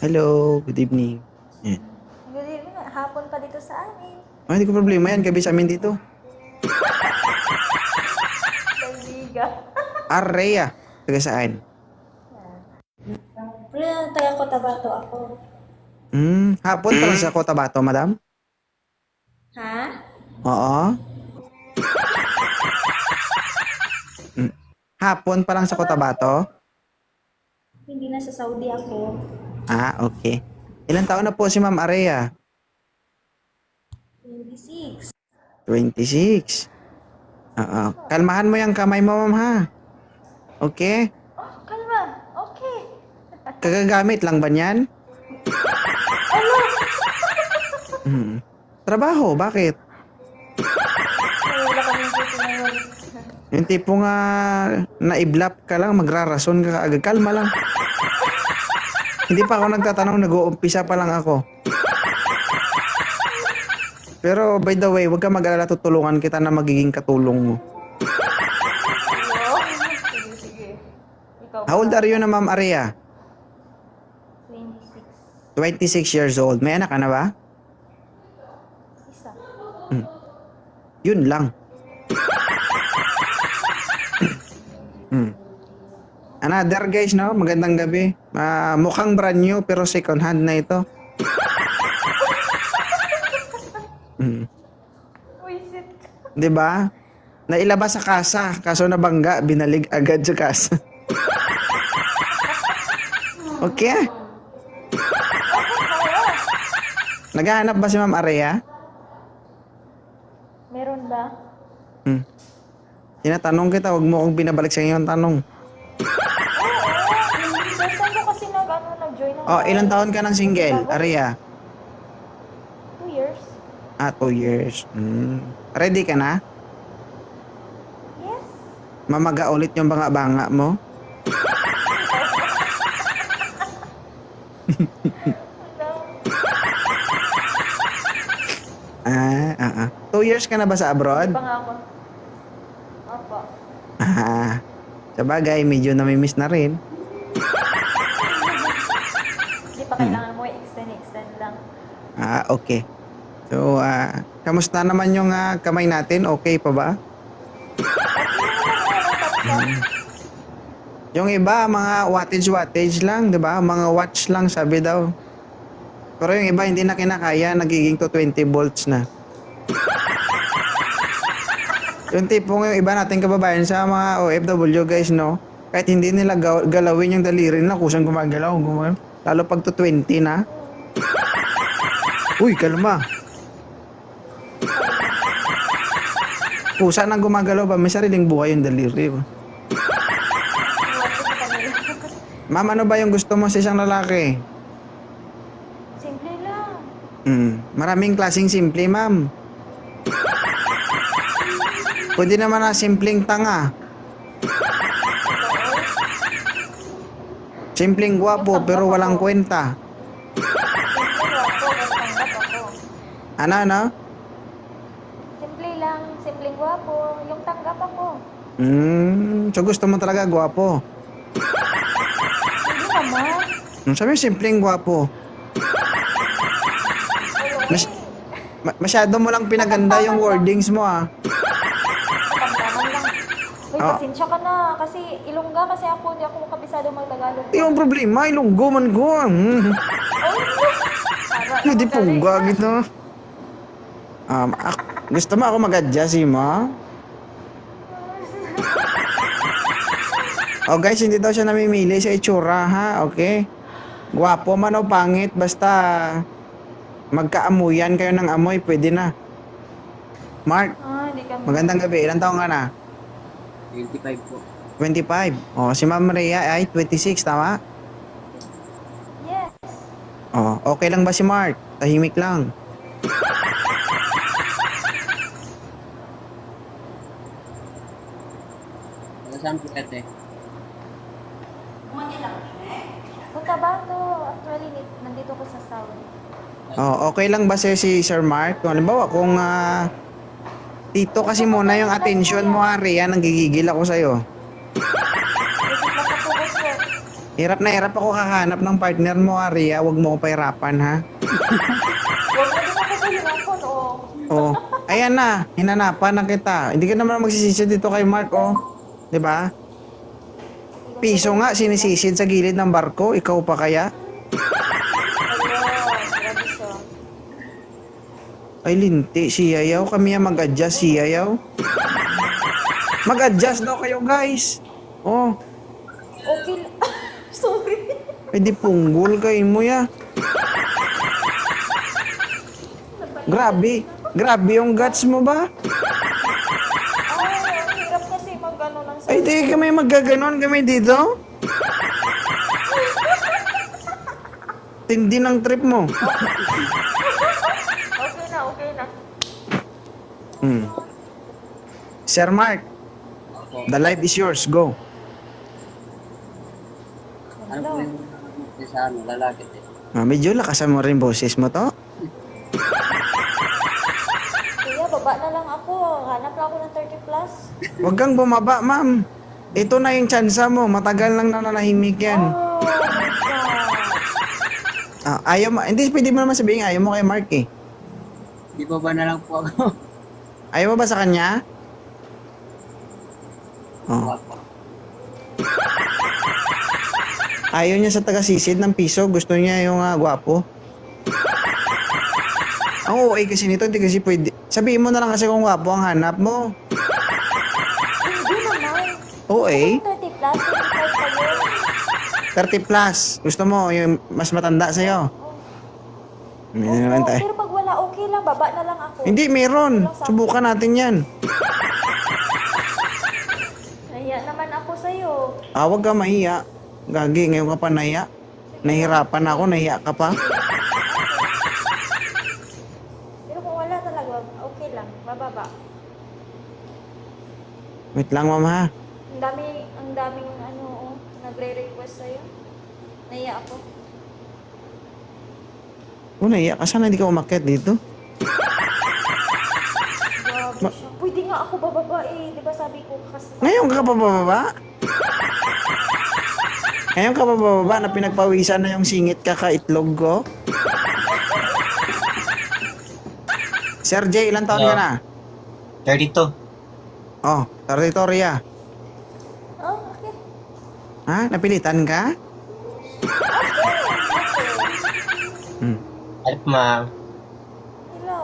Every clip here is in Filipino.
Hello, good evening. Yan. Good evening. Hapon pa dito sa amin. Ah, hindi ko problema yan. Gabi sa amin dito. Kaibigan. Arrea. Taga saan? Pero taga Cotabato ako. Hmm, hapon pa lang sa Cotabato, madam? Ha? Oo. Hmm. Hapon pa lang sa Cotabato? Hindi na sa Saudi ako. Ah, okay. Ilan taon na po si Ma'am Arrea? 26. 26. Oo. Kalmahan mo yung kamay mo, ma'am, ha? Okay? Oh, kalma. Okay. Kagagamit lang ba niyan? Hmm. Trabaho, bakit? Ay, wala kami dito ngayon. Yung tipo nga naiblap ka lang, magrarason ka agad. Kalma lang. Hindi pa ako nagtatanong, nag-uumpisa pa lang ako. Pero by the way, huwag ka mag-alala, tutulungan kita na magiging katulong mo. Sige, sige. Ikaw How old are you na Ma'am Aria? 26. 26 years old. May anak ka na ba? Isa. Yun lang. hmm. Another guys, no? Magandang gabi. Ah, mukhang brand new pero second hand na ito. Wisit. 'Di ba? Nailabas sa kasa, kaso nabangga, binalig agad sa kasa. okay? Naghahanap ba si Ma'am Aria? Meron ba? Hmm. Tinatanong kita, wag mo akong binabalik sa iyo ang tanong. Oh, ilang taon ka ng single, Aria? Two years. Ah, two years. Hmm. Ready ka na? Yes. Mamaga ulit yung banga-banga mo? Ah, ah, ah. Two years ka na ba sa abroad? Pa nga ako. Opo. Ah, sa bagay, medyo namimiss na rin. Pa kailangan mo i-extend, extend lang. Ah, okay. So, ah, kamusta naman yung ah, kamay natin? Okay pa ba? Hmm. Yung iba, mga wattage-wattage lang, di ba? Mga watch lang, sabi daw. Pero yung iba, hindi na kinakaya, nagiging to 20 volts na. yung tipong yung iba nating kababayan sa mga OFW guys, no? Kahit hindi nila gaw- galawin yung daliri nila, kusang gumagalaw, gumagalaw. Lalo pag to 20 na. Uy, kalma. Kusa nang gumagalaw ba? May sariling buhay yung daliri. ba? Kanila. Ma'am, ano ba yung gusto mo sa isang lalaki? Simple lang. Hmm, maraming klaseng simple, ma'am. Pwede naman na simpleng tanga. Simpleng gwapo pero walang kwenta. Ano, ano? Simple lang, simpleng gwapo. Yung tanggap ako. Hmm, so gusto mo talaga gwapo. Hindi naman. Hmm, sabi simpleng gwapo. Mas, ma- masyado mo lang pinaganda yung wordings mo ah. Ah. pasensya ka na. Kasi ilongga kasi ako. Hindi ako kabisado mag-Tagalog. Yung problema, ilunggo man ko. Hmm. Para, Hindi pungga galing. gitu. Um, ak- gusto mo ako mag-adjust, ma? Oh guys, hindi daw siya namimili sa itsura, ha? Okay? Gwapo man o pangit, basta magkaamuyan kayo ng amoy, pwede na. Mark, Ah, hindi kami. magandang gabi. Ilan taong ka na? 25 po. 25. Oh, si Ma'am Maria ay 26, tama? Yes. Oh, okay lang ba si Mark? Tahimik lang. Saan po ate? Cotabato. Actually, ni- nandito ko sa Saudi. Oh, okay lang ba si Sir Mark? Kung halimbawa, kung ah, dito kasi muna yung attention mo, Ari, yan, nanggigigil ako sa'yo. Hirap na hirap ako kakahanap ng partner mo, Aria. Huwag mo ko pahirapan, ha? Oh, ayan na. Hinanapan na kita. Hindi ka naman magsisisi dito kay Mark, oh. 'Di ba? Piso nga sinisisid sa gilid ng barko. Ikaw pa kaya? Hello, grabe siya. Ay, linti. Si Yayaw. Kami ang mag-adjust. Si Yayaw. Mag-adjust daw kayo, guys. Oh, Okay lang. Sorry. pwede punggol kayo mo, ya. Grabe. Grabe yung guts mo ba? Ay, ang hirap kasi mag-ano ng Ay, di kami magaganon kami dito. Tindi ng trip mo. Okay na, okay na. Hmm. Sir Mark, the light is yours. Go. Ano po yung sa ano, lalaki eh. Ah, medyo lakasan mo rin boses mo to. Kuya, baba na lang ako. Hanap lang ako ng 30 plus. Huwag kang bumaba, ma'am. Ito na yung tsansa mo. Matagal lang na nanahimik yan. Oh my God. Ah, ayaw mo. Hindi, pwede mo naman sabihin ayaw mo kay Mark eh. Di ba ba na lang po ako? Ayaw mo ba sa kanya? Oh. Ayaw niya sa taga-sisid ng piso. Gusto niya yung uh, gwapo. Ang OA kasi nito, hindi kasi pwede. Sabihin mo na lang kasi kung gwapo ang hanap mo. Hindi naman. OA? 30 plus, 25 pa yun. 30 plus. Gusto mo yung mas matanda sa'yo. Hindi naman tayo. pero pag wala, okay lang. Baba na lang ako. Hindi, meron. Subukan natin yan. Naya naman ako sa'yo. Ah, huwag ka mahiya. Gagi, ngayon ka pa nahiya. Nahirapan ako, nahiya ka pa. Pero kung wala talaga, okay lang. Bababa. Wait lang, ma'am ha. Ang dami, ang daming ano, oh, nagre-request sa'yo. Naya ako. Oh, nahiya ka. Sana hindi ka umakyat dito. Siya. Pwede nga ako bababa eh. Di ba sabi ko kasi... Ngayon ka pa bababa? Ngayon ka pa bababa na pinagpawisan na yung singit ka ka-itlog ko? Sir J, ilang taon ka na? 32. Oh, territorya. Oh, okay. Ha? Napilitan ka? Hmm. Po, ma'am? Hello.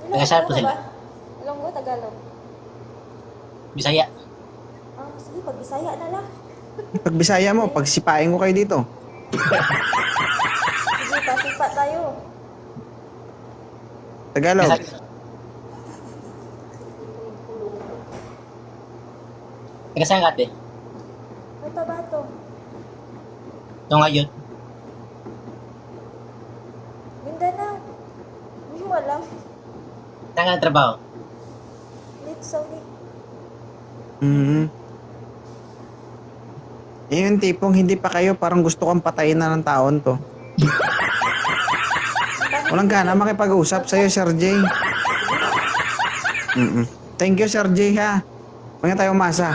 Hello, Taga saan po ano sila? ba? Ilonggo, Tagalog. Bisaya. Ah, sige, pag-Bisaya na lang. Pag Bisaya mo, pag sipain ko kayo dito. Sige, pasipa tayo. Tagalog. Bisaya. Taga saan ka, ate? Ito ba ito? Ito ngayon. Mindanao. Hindi mo alam. Saan ka trabaho? Late Saudi. Mhm. Eh, yung tipong hindi pa kayo, parang gusto kong patayin na ng taon to. Walang gana makipag-usap sa'yo, Sir J. Mm-mm. Thank you, Sir J, ha. Huwag na tayo umasa.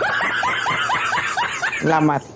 Salamat.